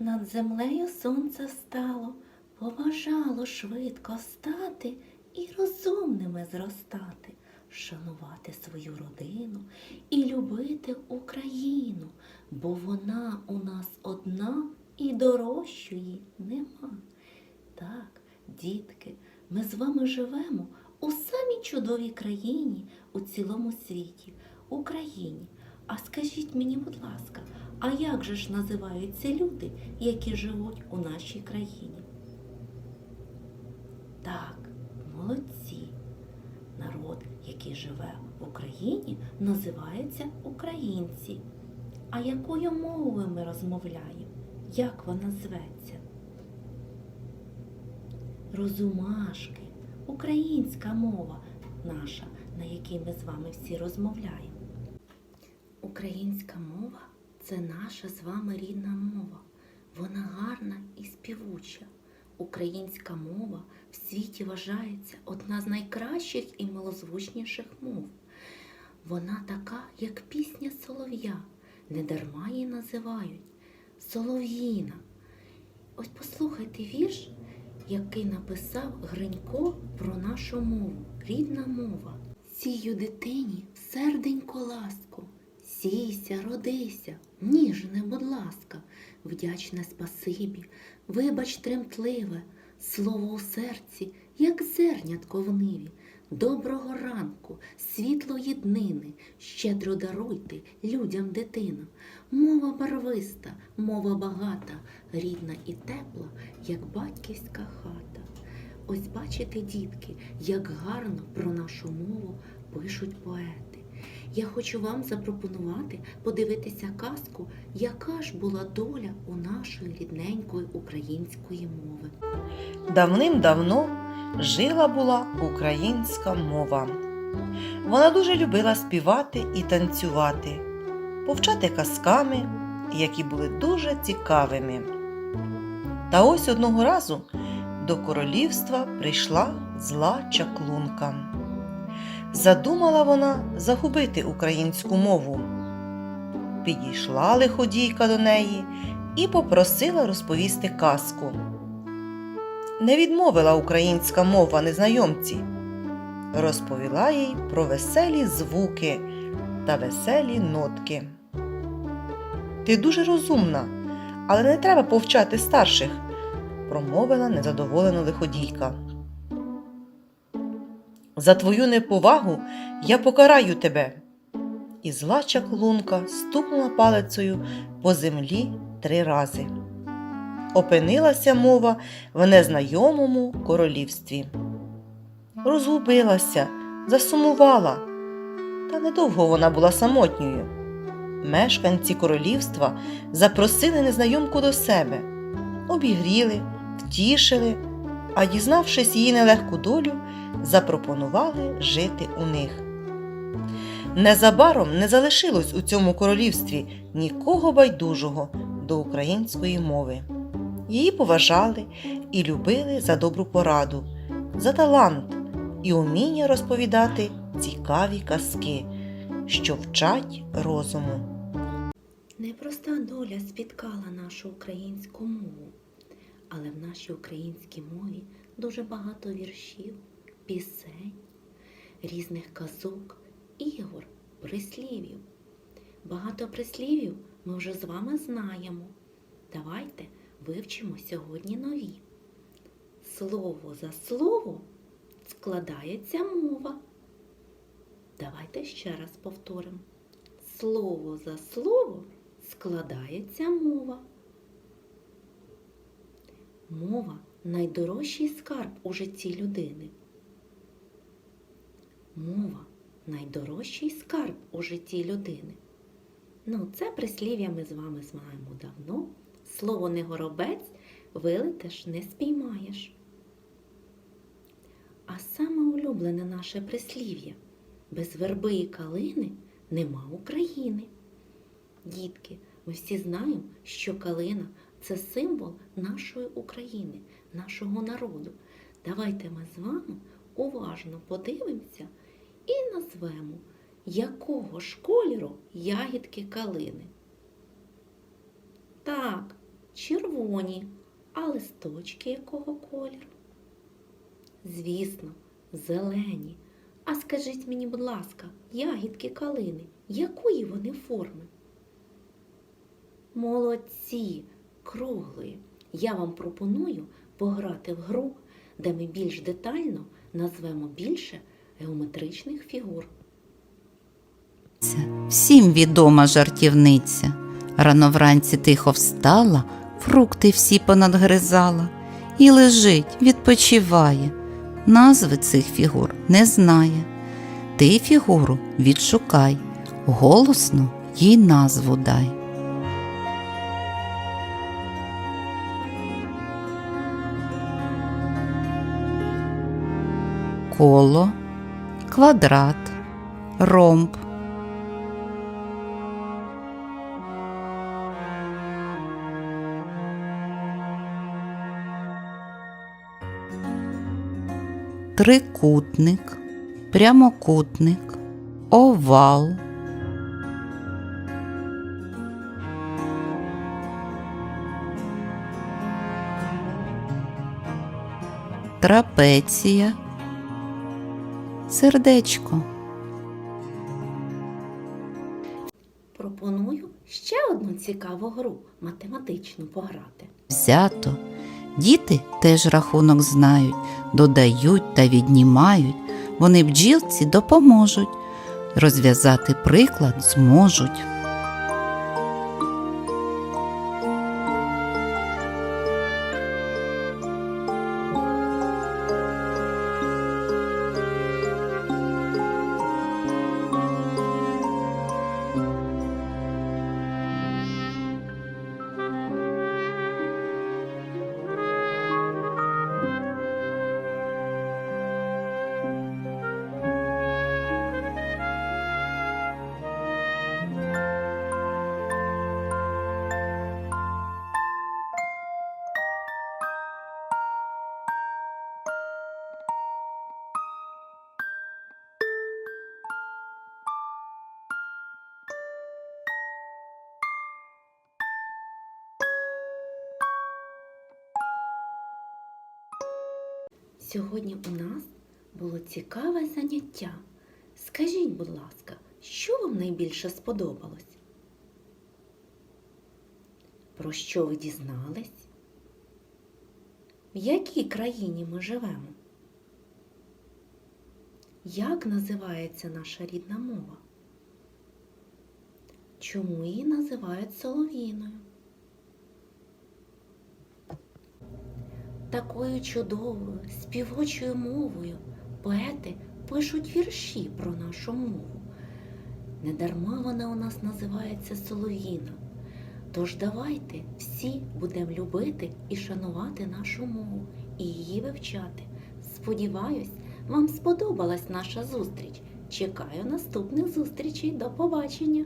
Над землею сонце стало, побажало швидко стати і розумними зростати, шанувати свою родину і любити Україну, бо вона у нас одна і дорожчої нема. Так, дітки, ми з вами живемо у самій чудовій країні у цілому світі, Україні. А скажіть мені, будь ласка, а як же ж називаються люди, які живуть у нашій країні? Так, молодці. Народ, який живе в Україні, називається українці. А якою мовою ми розмовляємо? Як вона зветься? Розумашки, українська мова наша, на якій ми з вами всі розмовляємо. Українська мова це наша з вами рідна мова. Вона гарна і співуча. Українська мова в світі вважається одна з найкращих і малозвучніших мов. Вона така, як пісня солов'я, недарма її називають Солов'їна. Ось послухайте вірш, який написав Гринько про нашу мову, рідна мова. Сію дитині серденько ласку, сійся, родися, ніжне, будь ласка, вдячне спасибі, вибач тремтливе, слово у серці, як зернятко в ниві. Доброго ранку, світлої днини, щедро даруйте людям дитину. Мова барвиста, мова багата, рідна і тепла, як батьківська хата. Ось бачите, дітки, як гарно про нашу мову пишуть поети. Я хочу вам запропонувати подивитися казку, яка ж була доля у нашої рідненької української мови. Давним-давно жила була українська мова. Вона дуже любила співати і танцювати, повчати казками, які були дуже цікавими. Та ось одного разу до королівства прийшла зла чаклунка. Задумала вона загубити українську мову. Підійшла лиходійка до неї і попросила розповісти казку. Не відмовила українська мова незнайомці, розповіла їй про веселі звуки та веселі нотки. Ти дуже розумна, але не треба повчати старших, промовила незадоволена лиходійка. За твою неповагу я покараю тебе. І зла чаклунка стукнула палицею по землі три рази. Опинилася мова в незнайомому королівстві. Розгубилася, засумувала, та недовго вона була самотньою. Мешканці королівства запросили незнайомку до себе, обігріли, втішили, а дізнавшись її нелегку долю, запропонували жити у них. Незабаром не залишилось у цьому королівстві нікого байдужого до української мови. Її поважали і любили за добру пораду, за талант і уміння розповідати цікаві казки, що вчать розуму. Непроста доля спіткала нашу українську мову, але в нашій українській мові дуже багато віршів, пісень, різних казок, ігор, прислів'їв. Багато прислів'їв ми вже з вами знаємо. Давайте вивчимо сьогодні нові. Слово за слово складається мова. Давайте ще раз повторимо. Слово за слово складається мова. Мова найдорожчий скарб у житті людини. Мова найдорожчий скарб у житті людини. Ну, це прислів'я ми з вами знаємо давно. Слово не горобець, вилетиш не спіймаєш. А саме улюблене наше прислів'я без верби і калини нема України. Дітки, ми всі знаємо, що калина це символ нашої України, нашого народу. Давайте ми з вами уважно подивимося і назвемо, якого ж кольору ягідки калини. Так, червоні, а листочки якого кольору? Звісно, зелені. А скажіть мені, будь ласка, ягідки калини, якої вони форми? Молодці, круглої. Я вам пропоную пограти в гру, де ми більш детально назвемо більше геометричних фігур. Це Всім відома жартівниця. Рано вранці тихо встала, фрукти всі понадгризала і лежить, відпочиває. Назви цих фігур не знає. Ти фігуру відшукай, голосно їй назву дай. Коло, квадрат, ромб. трикутник, прямокутник, овал. Трапеція, сердечко. Пропоную ще одну цікаву гру математичну пограти. Взято. Діти теж рахунок знають, додають та віднімають. Вони бджілці допоможуть. Розв'язати приклад зможуть. Сьогодні у нас було цікаве заняття. Скажіть, будь ласка, що вам найбільше сподобалось? Про що ви дізнались? В якій країні ми живемо? Як називається наша рідна мова? Чому її називають солов'їною? Такою чудовою, співочою мовою поети пишуть вірші про нашу мову. Недарма вона у нас називається Солов'їна. Тож давайте всі будемо любити і шанувати нашу мову і її вивчати. Сподіваюсь, вам сподобалась наша зустріч. Чекаю наступних зустрічей. До побачення!